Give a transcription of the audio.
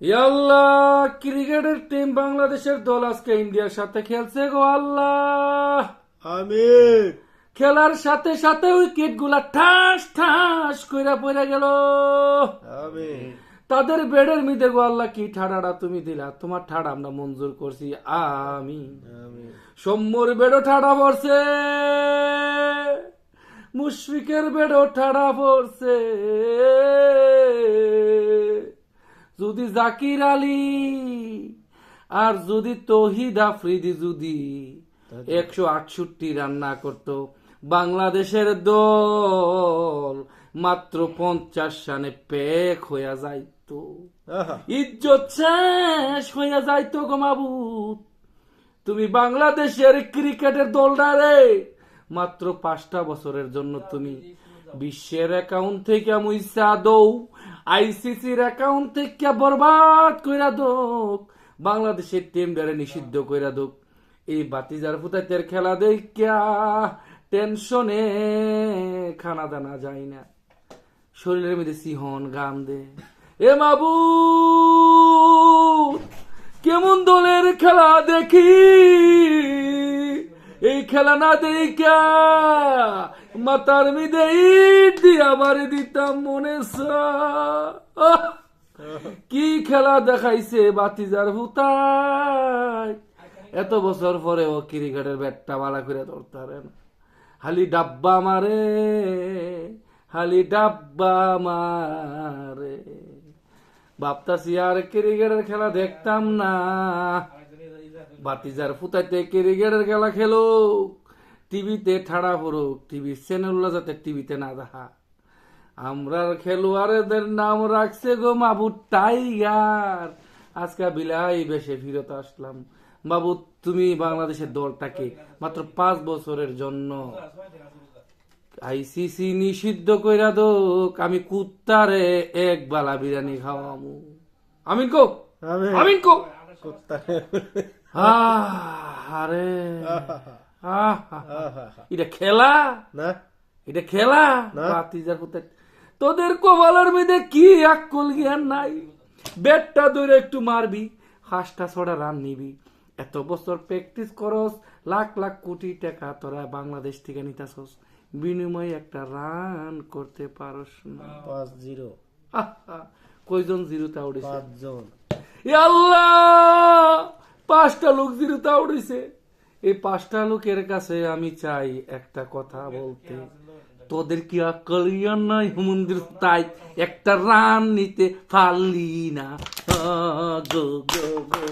আল্লাহ ক্রিকেটের টিম বাংলাদেশের দল আজকে ইন্ডিয়ার সাথে খেলছে গো আল্লাহ। আমিন। খেলার সাথে সাথে উইকেটগুলা ঠাস ঠাস কইরা পড়ে গেল। আমিন। তাদের বেডের মিদে গো আল্লাহ কি ঠাডাটা তুমি দিলা। তোমার ঠাডা আমরা মঞ্জুর করছি। আমি সম্মুর বেডও ঠাডা পড়ছে। মুশফিকের বেডও ঠাডা পড়ছে। যদি জাকির আলী আর যদি তহিদ আফ্রিদি যদি একশো আটষট্টি রান না করতো বাংলাদেশের দল মাত্র পঞ্চাশ রানে পেক হইয়া যাইতো। ইজ্জত শেষ হইয়া যাইতো গো তুমি বাংলাদেশের ক্রিকেটের দলটারে মাত্র পাঁচটা বছরের জন্য তুমি বিশ্বের অ্যাকাউন্ট থেকে মুইসা দৌ আইসিসির অ্যাকাউন্ট থেকে বরবাদ কইরা দোক। বাংলাদেশের টিম টিমটারে নিষিদ্ধ কইরা দোক। এই বাতিজার ফুতাইতের খেলা দেখিয়া টেনশনে খানা দানা যায় না। শরীরের মধ্যে সিহন গাম দে। এ মাবু কেমন দলের খেলা দেখি? এই খেলা না দেখা মাতার মিদে ইট বাড়ি দিতাম মনে কি খেলা দেখাইছে বাতিজার হুতাই এত বছর পরে ও ক্রিকেটের ব্যাটটা বালা করে ধরতে হালি ডাব্বা মারে, হালি ডাব্বা মারে। ভাবতাছি আর ক্রিকেটের খেলা দেখতাম না। বাতিজার ফুতাইতে ক্রিকেটের খেলা খেলো টিভিতে ঠাড়া পড়ুক, টিভি চ্যানেলগুলো যাতে টিভিতে না দেখা। আমরা খেলোয়াড়দের নাম রাখছে গো মাবু টাইগার। আজকে বিলাই বেশে ফিরত আসলাম। বাবু তুমি বাংলাদেশের দলটাকে মাত্র পাঁচ বছরের জন্য আইসিসি নিষিদ্ধ কইরা দোক। আমি কুত্তারে এক বালা বিরিয়ানি খাওয়ামু। আমিন কো? আমিন। কো? আরে আহ, এটা খেলা? না। এটা খেলা? না। বাতিজার কোথায় তোদের কপালের মধ্যে কি আক্কল জ্ঞান নাই? ব্যাটটা ধরে একটু মারবি হাঁসটা ছড়া রান নিবি। এত বছর প্র্যাকটিস করস লাখ লাখ কোটি টাকা তোরা বাংলাদেশ থেকে নিতাছস। বিনিময়ে একটা রান করতে পারস না। পাঁচ জিরো। কয়জন জিরোতে উঠেছে পাঁচজন। আল্লাহ পাঁচটা লোক জিরোতে উঠেছে এই পাঁচটা লোকের কাছে আমি চাই একটা কথা বলতে। তোদের কি আক্কল নয় নাই? মন্দির তাই একটা রান নিতে পারলি না। গো গো গো।